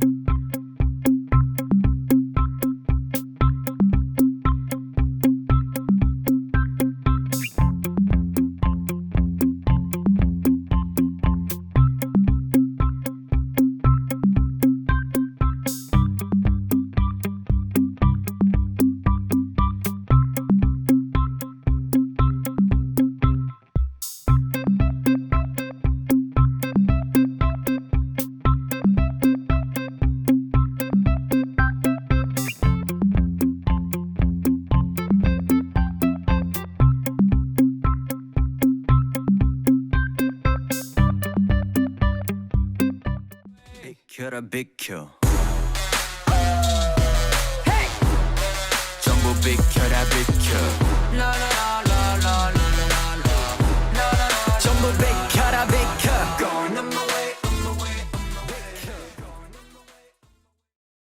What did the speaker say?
you 비켜라 비켜. 전부 비켜라 비켜